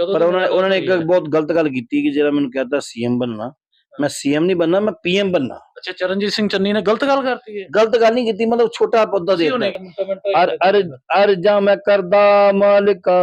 ਪਰ ਉਹਨਾਂ ਨੇ ਉਹਨਾਂ ਨੇ ਇੱਕ? ਬਹੁਤ ਗਲਤ ਗੱਲ ਕੀਤੀ ਕਿ ਜਿਹੜਾ ਮੈਨੂੰ ਕਹਿੰਦਾ ਸੀਐਮ ਬਣਨਾ। ਮੈਂ ਸੀਐਮ ਨਹੀਂ ਬਣਨਾ ਮੈਂ ਪੀਐਮ ਬਣਨਾ। ਅੱਛਾ ਚਰਨਜੀਤ ਸਿੰਘ ਚੰਨੀ ਨੇ ਗਲਤ ਗੱਲ ਕਰਤੀ ਹੈ ਗਲਤ ਗੱਲ ਨਹੀਂ ਕੀਤੀ ਮਤਲਬ ਛੋਟਾ ਪੌਦਾ ਦੇ ਦਿੱਤਾ। ਅਰ ਅਰ ਅਰਜਾ ਮੈਂ ਕਰਦਾ ਮਾਲਿਕਾ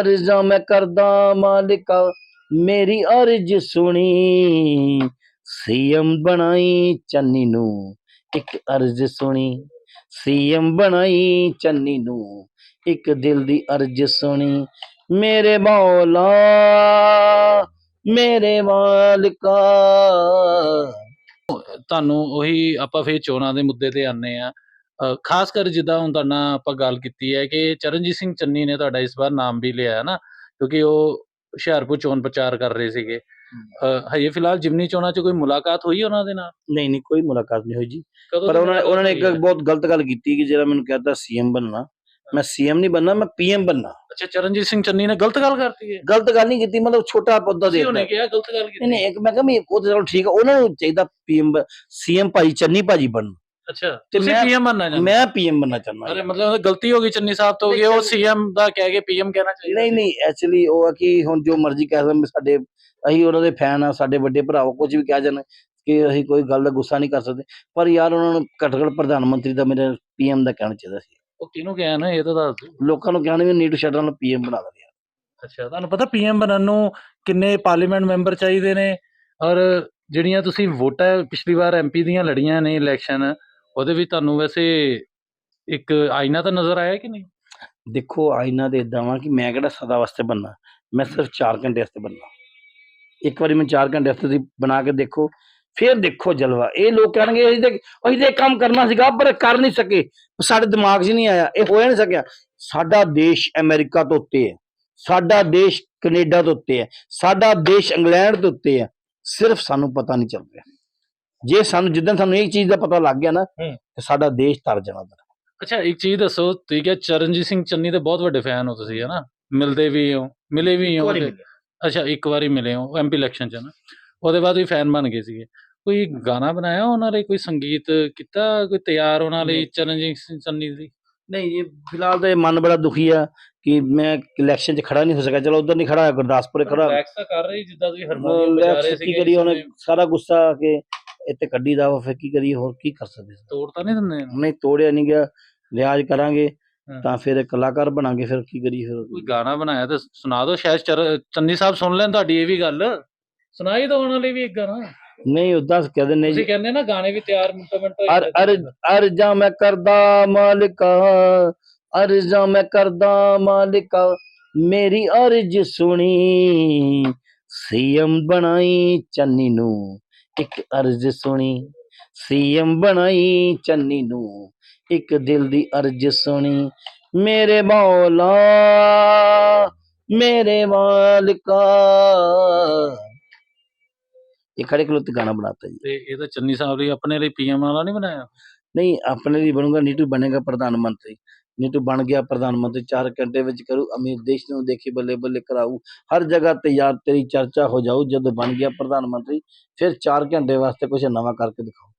ਅਰਜਾ ਮੈਂ ਕਰਦਾ ਮਾਲਿਕਾ। ਮੇਰੀ ਅਰਜ ਸੁਣੀ ਸੀਐਮ ਬਣਾਈ ਚੰਨੀ ਨੂੰ। ਇੱਕ ਅਰਜ ਸੁਣੀ ਸੀਐਮ ਬਣਾਈ ਚੰਨੀ ਨੂੰ। ਇੱਕ ਦਿਲ ਦੀ ਅਰਜ ਸੁਣੀ ਮੇਰੇ ਮੌਲਾ ਮੇਰੇ ਮਾਲਿਕਾ। ਤੁਹਾਨੂੰ ਉਹੀ ਆਪਾਂ ਫੇਰ ਚੋਣਾਂ ਦੇ ਮੁੱਦੇ ਤੇ ਆਨੇ ਆ ਖਾਸ ਕਰ ਜਿੱਦਾਂ ਹੁਣ ਤੁਹਾਡੇ ਆਪਾਂ ਗੱਲ ਕੀਤੀ ਹੈ ਕਿ ਚਰਨਜੀਤ ਸਿੰਘ ਚੰਨੀ ਨੇ ਤੁਹਾਡਾ ਇਸ ਵਾਰ ਨਾਮ ਵੀ ਲਿਆ ਹੈ ਨਾ ਕਿਉਂਕਿ ਉਹ ਹੁਸ਼ਿਆਰਪੁਰ ਚੋਣ ਪ੍ਰਚਾਰ ਕਰ ਰਹੇ ਸੀਗੇ। ਹਜੇ ਫਿਲਹਾਲ ਜਿਮਨੀ ਚੋਣਾਂ 'ਚ ਕੋਈ ਮੁਲਾਕਾਤ ਹੋਈ ਉਹਨਾਂ ਦੇ ਨਾਲ? ਨਹੀਂ ਨਹੀਂ ਕੋਈ ਮੁਲਾਕਾਤ ਨਹੀਂ ਹੋਈ ਜੀ। ਪਰ ਉਹਨਾਂ ਨੇ ਉਹਨਾਂ ਨੇ ਇੱਕ? ਬਹੁਤ ਗਲਤ ਗੱਲ ਕੀਤੀ ਕਿ ਜਿਹੜਾ ਮੈਨੂੰ ਕਹਿੰਦਾ ਸੀਐਮ ਬਣਨਾ। ਮੈਂ ਸੀਐਮ ਨਹੀਂ ਬਣਨਾ ਮੈਂ ਪੀਐਮ ਬਣਨਾ ਅੱਛਾ ਚਰਨਜੀਤ ਸਿੰਘ ਚੰਨੀ ਨੇ ਗਲਤ ਗੱਲ ਕਰਤੀ ਹੈ ਗਲਤ ਗੱਲ ਨਹੀਂ ਕੀਤੀ ਮਤਲਬ ਛੋਟਾ ਪੌਦਾ ਦੇ ਉਹਨੇ ਕਿਹਾ ਗਲਤ ਗੱਲ ਕੀਤੀ? ਨਹੀਂ ਇੱਕ ਮੈਂ ਕਿਹਾ ਵੀ ਉਹ ਤਾਂ ਚਲੋ ਠੀਕ ਉਹਨਾਂ ਨੂੰ ਚਾਹੀਦਾ ਪੀਐਮ ਸੀਐਮ ਭਾਈ ਚੰਨੀ ਭਾਜੀ ਬਣਨ। ਅੱਛਾ ਤੁਸੀਂ ਮੈਂ- ਪੀਐਮ ਬਣਨਾ ਚਾਹੁੰਦੇ? ਮੈਂ ਪੀਐਮ ਬਣਨਾ ਚਾਹੁੰਦਾ ਅਰੇ ਮਤਲਬ ਗਲਤੀ ਹੋ ਗਈ ਚੰਨੀ ਸਾਹਿਬ ਤੋਂ ਹੋ ਗਈ ਉਹ ਸੀਐਮ ਦਾ ਕਹਿ ਕੇ ਪੀਐਮ ਕਹਿਣਾ ਚਾਹੀਦਾ ਨਹੀਂ ਨਹੀਂ ਐਕਚੁਅਲੀ ਉਹ ਆ ਕਿ ਹੁਣ ਜੋ ਮਰਜ਼ੀ ਕਹਿ ਸਕਦੇ ਸਾਡੇ ਅਸੀਂ ਉਹਨਾਂ ਦੇ ਫੈਨ ਆ ਸਾਡੇ ਵੱਡੇ ਭਰਾਓ ਕੁਝ ਵੀ ਕਹਿ ਜਾਣ ਕਿ ਅਸੀਂ ਕੋਈ ਗੱਲ ਦਾ ਗੁੱਸਾ ਨਹੀਂ ਕਰ ਸਕਦੇ। ਪਰ ਯਾਰ ਉਹਨਾਂ ਨੂੰ ਘੱਟ ਘੱਟ ਪ੍ਰਧਾਨ ਮੰਤਰੀ ਦਾ ਮੇਰੇ ਪੀਐਮ ਦਾ ਕਹਿਣਾ ਚਾਹੀਦਾ ਸੀ। ਉਹ ਕਿਹਨੂੰ ਕਿਹਾ ਨਾ ਇਹ ਤਾਂ ਦੱਸ ਦਿਓ। ਲੋਕਾਂ ਨੂੰ ਕਹਿਣਾ ਵੀ ਨੀਡ ਸ਼ਟ ਨਾਲ ਪੀਐਮ ਬਣਾ ਦੇ ਅੱਛਾ ਤੁਹਾਨੂੰ ਪਤਾ ਪੀਐਮ ਬਣਨ ਨੂੰ ਕਿੰਨੇ ਪਾਰਲੀਮੈਂਟ ਮੈਂਬਰ ਚਾਹੀਦੇ ਨੇ? ਔਰ ਜਿਹੜੀਆਂ ਤੁਸੀਂ ਵੋਟਾਂ ਪਿਛਲੀ ਵਾਰ ਐਮਪੀ ਦੀਆਂ ਲੜੀਆਂ ਨੇ ਇਲੈਕਸ਼ਨ ਉਹਦੇ ਵਿੱਚ ਤੁਹਾਨੂੰ ਵੈਸੇ ਇੱਕ ਆਇਨਾ ਤਾਂ ਨਜ਼ਰ ਆਇਆ ਕਿ ਨਹੀਂ? ਦੇਖੋ ਆਇਨਾ ਦੇ ਇਦਾਂ ਵਾ ਕਿ ਮੈਂ ਕਿਹੜਾ ਸਦਾ ਵਾਸਤੇ ਬੰਨਾ ਮੈਂ ਸਿਰਫ 4 ਘੰਟੇ ਵਾਸਤੇ ਬੰਨਾ ਇੱਕ ਵਾਰੀ ਮੈਂ 4 ਘੰਟੇ ਵਾਸਤੇ ਬਣਾ ਕੇ ਦੇਖੋ ਫਿਰ ਦੇਖੋ ਜਲਵਾ। ਇਹ ਲੋਕ ਕਹਿਣਗੇ ਅਸੀਂ ਤੇ ਅਸੀਂ ਤੇ ਕੰਮ ਕਰਨਾ ਸੀਗਾ ਪਰ ਕਰ ਨਹੀਂ ਸਕੇ। ਸਾਡੇ ਦਿਮਾਗ 'ਚ ਨਹੀਂ ਆਇਆ ਇਹ ਹੋਇਆ ਨਹੀਂ ਸਕਿਆ। ਸਾਡਾ ਦੇਸ਼ ਅਮਰੀਕਾ ਤੋਂ ਉੱਤੇ ਹੈ। ਸਾਡਾ ਦੇਸ਼ ਕੈਨੇਡਾ ਤੋਂ ਉੱਤੇ ਹੈ। ਸਾਡਾ ਦੇਸ਼ ਇੰਗਲੈਂਡ ਤੋਂ ਉੱਤੇ ਹੈ। ਸਿਰਫ ਸਾਨੂੰ ਪਤਾ ਨਹੀਂ ਚੱਲ ਰਿਹਾ। ਜੇ ਸਾਨੂੰ ਜਿੱਦਣ ਸਾਨੂੰ ਇਹ ਚੀਜ਼ ਦਾ ਪਤਾ ਲੱਗ ਗਿਆ ਨਾ ਹੂੰ। ਤੇ ਸਾਡਾ ਦੇਸ਼ ਤਰ ਜਾਣਾ। ਅੱਛਾ ਇੱਕ ਚੀਜ਼ ਦੱਸੋ ਤੁਸੀਂ ਕਿਹਾ ਚਰਨਜੀਤ ਸਿੰਘ ਚੰਨੀ ਦੇ ਬਹੁਤ ਵੱਡੇ ਫੈਨ ਹੋ ਤੁਸੀਂ ਹਨਾ ਮਿਲਦੇ ਵੀ ਹੋ ਮਿਲੇ ਵੀ ਹੋ ਅੱਛਾ ਇੱਕ ਵਾਰੀ ਮਿਲੇ ਹੋ ਐਮਪੀ ਇਲੈਕਸ਼ਨ ਚ ਨਾ। ਉਹਦੇ ਬਾਅਦ ਵੀ ਫੈਨ ਬਣ ਗਏ ਸੀਗੇ। ਕੋਈ ਗਾਣਾ ਬਣਾਇਆ ਉਹਨਾਂ ਲਈ? ਕੋਈ ਸੰਗੀਤ ਕੀਤਾ? ਕੋਈ ਤਿਆਰ ਉਹਨਾਂ ਲਈ ਸਿੰਘ ਚੰਨੀ ਦੀ? ਨਹੀਂ ਜੀ ਫਿਲਹਾਲ ਤਾਂ ਇਹ ਮਨ ਬੜਾ ਦੁਖੀ ਆ ਕਿ ਮੈਂ ਇਲੈਕਸ਼ਨ 'ਚ ਖੜਾ ਨਹੀਂ ਹੋ ਸਕਿਆ। ਚਲੋ ਉਧਰ ਨਹੀਂ ਖੜਾ ਗੁਰਦਾਸਪੁਰੇ ਖੜਾ। ਰਿਲੈਕਸ ਤਾਂ ਕਰ ਰਹੀ ਜਿੱਦਾਂ ਤੁਸੀਂ ਹਾਰਮੋਨੀਅਮ ਵਜਾ ਰਹੇ ਸੀਗੇ ਕੀ ਕਰੀ ਉਹਨੇ ਸਾਰਾ ਗੁੱਸਾ ਆ ਕੇ ਇੱਥੇ ਕੱਢੀ ਦਾ ਫਿਰ ਕੀ ਕਰੀਏ ਹੋਰ ਕੀ ਕਰ ਸਕਦੇ ਸੀ? ਤੋੜ ਤਾਂ ਨਹੀਂ ਦਿੰਦੇ? ਨਹੀਂ ਤੋੜਿਆ ਨਹੀਂ ਗਿਆ। ਲਿਆਜ ਕਰਾਂਗੇ। ਤਾਂ ਫਿਰ ਕਲਾਕਾਰ ਬਣਾਂਗੇ ਫਿਰ ਕੀ ਕੋਈ ਫਿਰ? ਗਾਣਾ ਬਣਾਇਆ ਤਾਂ ਸੁਣਾ ਦਿਓ ਸ਼ਾਇਦ ਚੰਨੀ ਸਾਹਿਬ ਸੁਣ ਲੈਣ ਤੁਹਾਡੀ ਇਹ ਵੀ ਗੱਲ। ਸੁਣਾਈ ਦਿਓ ਉਹਨਾਂ ਲਈ ਵੀ ਇੱਕ ਗਾਣਾ। ਨਹੀਂ ਉਦਾਂ ਕਹਿ ਤੁਸੀਂ ਜੀ? ਕਹਿੰਦੇ ਨਾ ਗਾਣੇ ਵੀ ਤਿਆਰ ਮਿੰਟੋ ਮਿੰਟ ਅਰ ਅਰ ਅਰਜਾਂ ਮੈਂ ਕਰਦਾ ਮਾਲਿਕਾ ਅਰਜਾਂ ਮੈਂ ਕਰਦਾ ਮਾਲਿਕਾ ਮੇਰੀ ਅਰਜ ਸੁਣੀ। ਸੀਐਮ ਬਣਾਈ ਚੰਨੀ ਨੂੰ ਇੱਕ ਅਰਜ ਸੁਣੀ। ਸੀਐਮ ਬਣਾਈ ਚੰਨੀ ਨੂੰ ਇੱਕ ਦਿਲ ਦੀ ਅਰਜ ਸੁਣੀ। ਮੇਰੇ ਮੌਲਾ ਮੇਰੇ ਮਾਲਿਕਾ ਇਹ ਖੜੇ ਖਲੋਤੇ ਗਾਣਾ ਬਣਾਤਾ ਜੀ। ਤੇ ਇਹ ਤਾਂ ਚੰਨੀ ਸਾਹਿਬ ਲਈ ਆਪਣੇ ਲਈ ਪੀਐਮ ਵਾਲਾ ਨਹੀਂ ਬਣਾਇਆ? ਨਹੀਂ ਆਪਣੇ ਲਈ ਬਣੂਗਾ ਨੀਟੂ ਬਣੇਗਾ ਪ੍ਰਧਾਨ ਮੰਤਰੀ। ਨੀਟੂ ਬਣ ਗਿਆ ਪ੍ਰਧਾਨ ਮੰਤਰੀ 4 ਘੰਟੇ ਵਿੱਚ ਕਰੂ ਅਮੀਰ ਦੇਸ਼ ਨੂੰ ਦੇਖੀ ਬੱਲੇ ਬੱਲੇ ਕਰਾਊ। ਹਰ ਜਗ੍ਹਾ ਤੇ ਯਾਰ ਤੇਰੀ ਚਰਚਾ ਹੋ ਜਾਊ ਜਦੋਂ ਬਣ ਗਿਆ ਪ੍ਰਧਾਨ ਮੰਤਰੀ ਫਿਰ 4 ਘੰਟੇ ਵਾਸਤੇ ਕੁਝ ਨਵਾਂ ਕਰਕੇ ਦਿਖਾਊ